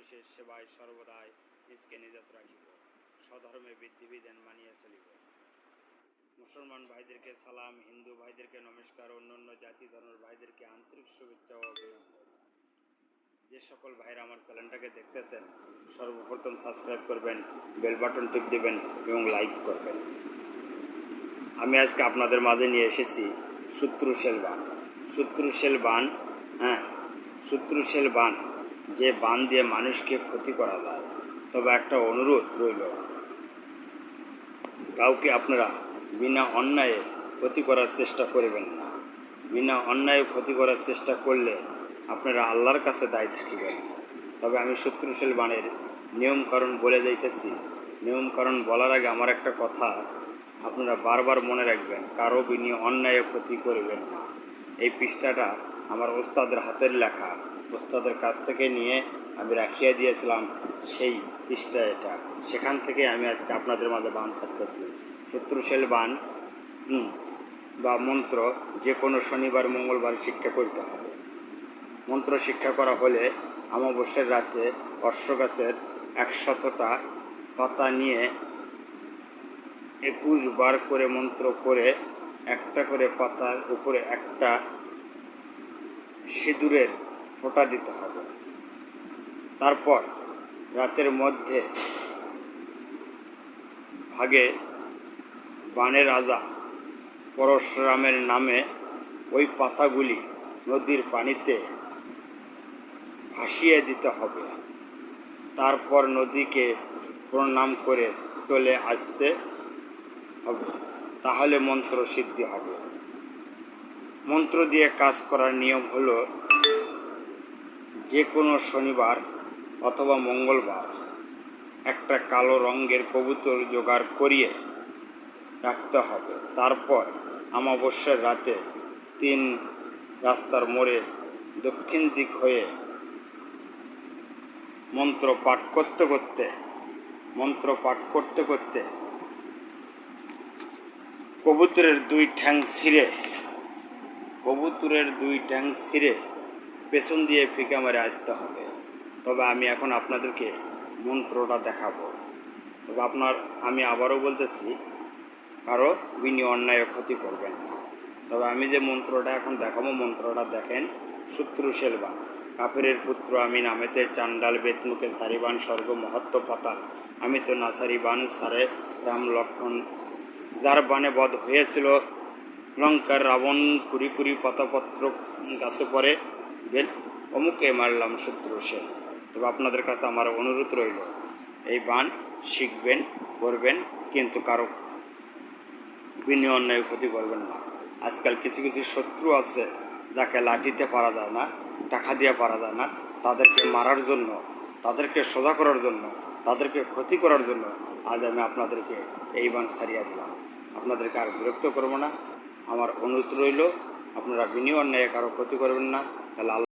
মানুষের সেবায় সর্বদাই নিজকে নিজাত রাখিব। স্বধর্মে বিধিবিধান মানিয়া চলিব। মুসলমান ভাইদেরকে সালাম, হিন্দু ভাইদেরকে নমস্কার, অন্যান্য জাতি ধর্মের ভাইদেরকে আন্তরিক শুভেচ্ছা ও অভিনন্দন। যে সকল ভাইরা আমার চ্যানেলটাকে দেখতেছেন, সর্বপ্রথম সাবস্ক্রাইব করবেন বেল বাটন টিপ দেবেন এবং লাইক করবেন। আমি আজকে আপনাদের মাঝে নিয়ে এসেছি শত্রুশেল বান শত্রুশেল বান হ্যাঁ শত্রুশেল বান যে বান দিয়ে মানুষকে ক্ষতি করা যায়, তবে একটা অনুরোধ রইল। কাউকে আপনারা বিনা অন্যায়ে ক্ষতি করার চেষ্টা করবেন না। বিনা অন্যায়ে ক্ষতি করার চেষ্টা করলে আপনারা আল্লাহর কাছে দায়ী থাকিবেন। তবে আমি শত্রুশীল বাণের নিয়মকরণ বলে যাইতেছি। নিয়মকরণ বলার আগে আমার একটা কথা আপনারা বারবার মনে রাখবেন, কারও বিনি অন্যায় ক্ষতি করবেন না। এই পৃষ্ঠাটা আমার ওস্তাদের হাতের লেখা। ওস্তাদের কাছ থেকে নিয়ে আমি রাখিয়া দিয়েছিলাম সেই পৃষ্ঠা এটা। সেখান থেকে আমি আজকে আপনাদের মাঝে বান ছাড়তেছি। শত্রুশীল বান বা মন্ত্র যে কোনো শনিবার, মঙ্গলবার শিক্ষা করতে হবে। মন্ত্র শিক্ষা করা হলে অমাবস্যার রাতে অশ্ব গাছের একশতটা পাতা নিয়ে একুশ বার করে মন্ত্র করে একটা করে পাতার উপরে একটা সিঁদুরের ফোঁটা দিতে হবে। তারপর রাতের মধ্যে ভাগে বানের রাজা পরশুরামের নামে ওই পাতাগুলি নদীর পানিতে ভাসিয়ে দিতে হবে। তারপর নদীকে প্রণাম করে চলে আসতে হবে। তাহলে মন্ত্র সিদ্ধি হবে। মন্ত্র দিয়ে কাজ করার নিয়ম হলো যে কোনো শনিবার অথবা মঙ্গলবার একটা কালো রঙের কবুতর জোগাড় করিয়ে রাখতে হবে। তারপর অমাবস্যার রাতে তিন রাস্তার মোড়ে দক্ষিণ দিক হয়ে মন্ত্র পাঠ করতে করতে, মন্ত্র পাঠ করতে করতে কবুতরের দুই ঠ্যাং ছিঁড়ে, কবুতরের দুই ট্যাং ছিঁড়ে পেছন দিয়ে ফিকা মারে আসতে হবে। তবে আমি এখন আপনাদেরকে মন্ত্রটা দেখাবো। তবে আপনার, আমি আবারও বলতেছি, কারও বিনি অন্যায় ক্ষতি করবেন না। তবে আমি যে মন্ত্রটা এখন দেখাবো, মন্ত্রটা দেখেন, শত্রু সেলবান কাফেরের পুত্র আমি নামেতে চান্ডাল বেতমুখে সারিবান, স্বর্গ, মহত্ব, পাতাল। আমি তো না সারিবান সারে রাম, লক্ষণ, যার বানে বধ হয়েছিল, লঙ্কার রাবণ, কুড়ি কুড়ি পাতাপত্র গাছে পরে বেল অমুকে মারলাম শত্রু সে। তবে আপনাদের কাছে আমার অনুরোধ রইল, এই বান শিখবেন, করবেন, কিন্তু কারও বিনি অন্যায় ক্ষতি করবেন না। আজকাল কিছু কিছু শত্রু আছে যাকে লাঠিতে পারা যায় না, টাকা দিয়ে পারা যায় না। তাদেরকে মারার জন্য, তাদেরকে সোজা করার জন্য, তাদেরকে ক্ষতি করার জন্য আজ আমি আপনাদেরকে এই বান ছাড়িয়ে দিলাম। আপনাদেরকে আর বিরক্ত করব না। আমার অনুরোধ রইল, আপনারা বিনি অন্যায় কারও ক্ষতি করবেন না। তাহলে আল্লাহ